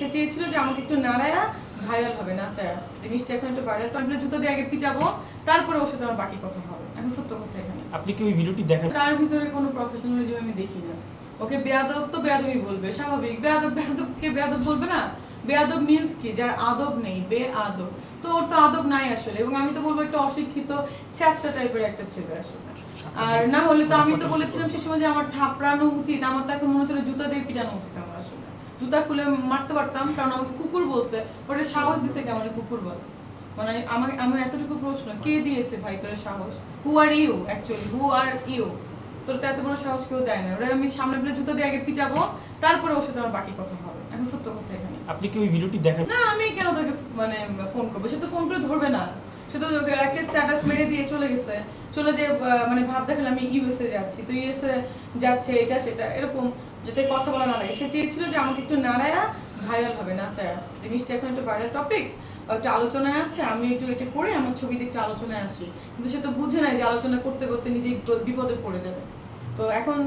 সে চেয়েছিল যে আমাকে একটু নাড়ায়া ভাইরাল হবে। না চায়া জিনিসটা এখন একটু ভাইরাল তারপরে জুতো দিয়ে আগে পিটাবো তারপরে ওর সাথে আমার বাকি কথা হবে। এখন সত্য কথা এখানে। আপনি কি ওই ভিডিওটি দেখেন? তার ভিতরে কোনো প্রফেশনালিজম আমি দেখি না। ওকে বেয়াদব তো বেয়াদবই বলবে স্বাভাবিক। বেয়াদব বেয়াদবকে বেয়াদব বলবে না। বেয়াদব মিন্স কি? যার আদব নেই বে আদব তো ওর তো আদব নাই আসলে এবং আমি তো বলব একটা অশিক্ষিত ছ্যাচরা টাইপের একটা ছেলে আসলে। আর না হলে তো আমি তো বলেছিলাম সে সময় যে আমার থাপড়ানো উচিত আমার তো এখন মনে হচ্ছিল জুতা দিয়ে পিটানো উচিত আমার আসলে। জুতা খুলে মারতে পারতাম কারণ আমাকে কুকুর বলছে ওটা সাহস দিছে কেমন কুকুর বল? মানে আমাকে আমার এতটুকু প্রশ্ন কে দিয়েছে ভাই তোর সাহস? Who are you actually who are you তোর তো এত বড় সাহস কেউ দেয় না। ওরা আমি সামনে পেলে জুতো দিয়ে আগে পিটাবো তারপরে ওর সাথে আমার বাকি কথা হবে। এখন সত্য কথা এখানে। আপনি কি ওই ভিডিওটি দেখেন? না আমি কেন তোকে মানে ফোন করব? সে তো ফোন করে ধরবে না। তোকে একটা স্ট্যাটাস মেরে দিয়ে চলে গেছে। চলে যে মানে ভাব দেখালে আমি ইউএসএ যাচ্ছি। তো ইউএসএ যাচ্ছে, এটা সেটা, এরকম যাতে কথা বলা না লাগে। সে চেয়েছিল যে আমাকে একটু নাড়ায়া ভাইরাল হবে। না চায়া জিনিসটা এখন একটু ভাইরাল টপিকস একটা আলোচনায় আছে, আমি একটু এটা করে আমার ছবিতে একটু আলোচনায় আসি। কিন্তু সে তো বুঝে নাই যে আলোচনা করতে করতে নিজেই বিপদে পড়ে যাবে। তো এখন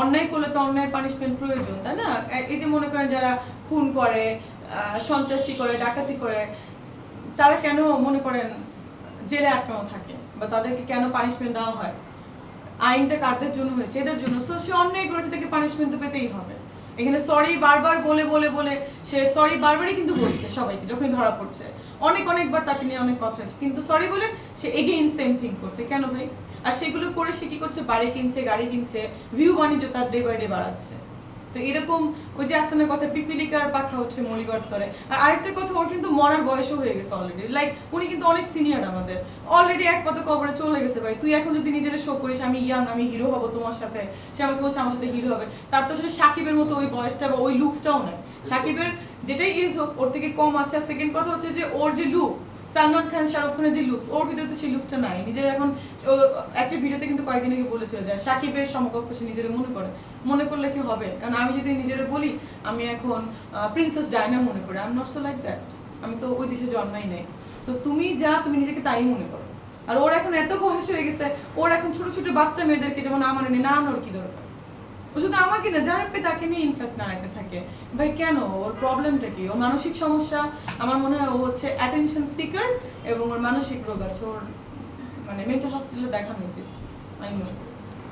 অন্যায় করলে তো অন্যায় পানিশমেন্ট প্রয়োজন, তাই না? এই যে মনে করেন যারা খুন করে সন্ত্রাসী করে, ডাকাতি করে তারা কেন মনে করেন জেলে আটকানো থাকে? বা তাদেরকে কেন পানিশমেন্ট দেওয়া হয়? আইনটা কারদের জন্য হয়েছে? এদের জন্য। সো সে অন্যায় করেছে, তাকে পানিশমেন্ট তো পেতেই হবে। এখানে সরি বারবার বলে বলে বলে সে সরি বারবারই কিন্তু বলছে সবাইকে, যখনই ধরা পড়ছে। অনেক, অনেকবার তাকে নিয়ে অনেক কথা হয়েছে। কিন্তু সরি বলে সে এগেইন সেম থিং করছে। কেন ভাই? আর সেগুলো করে সে কি করছে? বাড়ি কিনছে, গাড়ি কিনছে ভিউ বাণিজ্য তার ডে বাই ডে বাড়াচ্ছে। তো এরকম ওই যে আসানের কথা, পিপিলিকার পাখা হচ্ছে মলিবার তরে। আর আরেকটা কথা, ওর কিন্তু মরার বয়সও হয়ে গেছে অলরেডি লাইক উনি কিন্তু অনেক সিনিয়র আমাদের। অলরেডি এক পথে কবরে চলে গেছে ভাই। তুই এখন যদি নিজের শো করিস, আমি ইয়াং, আমি হিরো হব তোমার সাথে। সে আমাকে বলছে, আমার সাথে হিরো হবে। তার তো আসলে সাকিবের মতো ওই বয়সটা বা ওই লুকসটাও নাই। সাকিবের যেটাই ইজ হোক, ওর থেকে কম আছে। আর সেকেন্ড কথা হচ্ছে যে, ওর যে লুক সালমান খান শাহরুখ খানের যে লুকস ওর ভিতরে তো সেই লুকসটা নাই। নিজের এখন একটা ভিডিওতে কিন্তু কয়েকদিন আগে বলেছিল যে সাকিবের সমকক্ষ সে নিজের মনে করে। মনে করলে কি হবে? কারণ আমি যদি নিজের বলি, আমি এখন প্রিন্সেস ডায়না মনে করি। আমি নট সো লাইক দ্যাট আমি তো ওই দেশে জন্মাই নাই। তো তুমি যা, তুমি নিজেকে তাই মনে করো। আর ওর এখন এত বয়স হয়ে গেছে, ওর এখন ছোট ছোট বাচ্চা মেয়েদেরকে যেমন আমার নেই নাড়ানোর কি দরকার? ও শুধু আমাকে না যারা পেয়ে তাকে নিয়ে ইনফ্যাক্ট থাকে। ভাই কেন? ওর প্রবলেমটা কি? ওর মানসিক সমস্যা আমার মনে হয় ও হচ্ছে অ্যাটেনশন সিকার এবং ওর মানসিক রোগ আছে। ওর মানে মেন্টাল হসপিটালে দেখানো উচিত। আমি মনে করি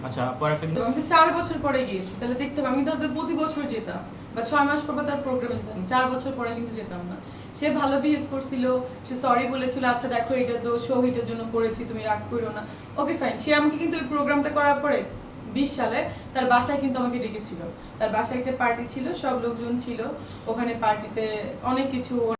আচ্ছা পর একটা আমি চার বছর পরে গিয়েছি তাহলে দেখতে হবে। আমি তো প্রতি বছর যেতাম বা ছয় মাস পর তার প্রোগ্রামে যেতাম। চার বছর পরে কিন্তু যেতাম না। সে ভালো বিহেভ করছিল সে সরি বলেছিল আচ্ছা দেখো এটা তো শো হিটের জন্য করেছি তুমি রাগ করো না। ওকে ফাইন সে আমাকে কিন্তু ওই প্রোগ্রামটা করার পরে সালে তার বাসায় কিন্তু আমাকে ডেকেছিল। তার বাসায় একটা পার্টি ছিল, সব লোকজন ছিল। ওখানে পার্টিতে অনেক কিছু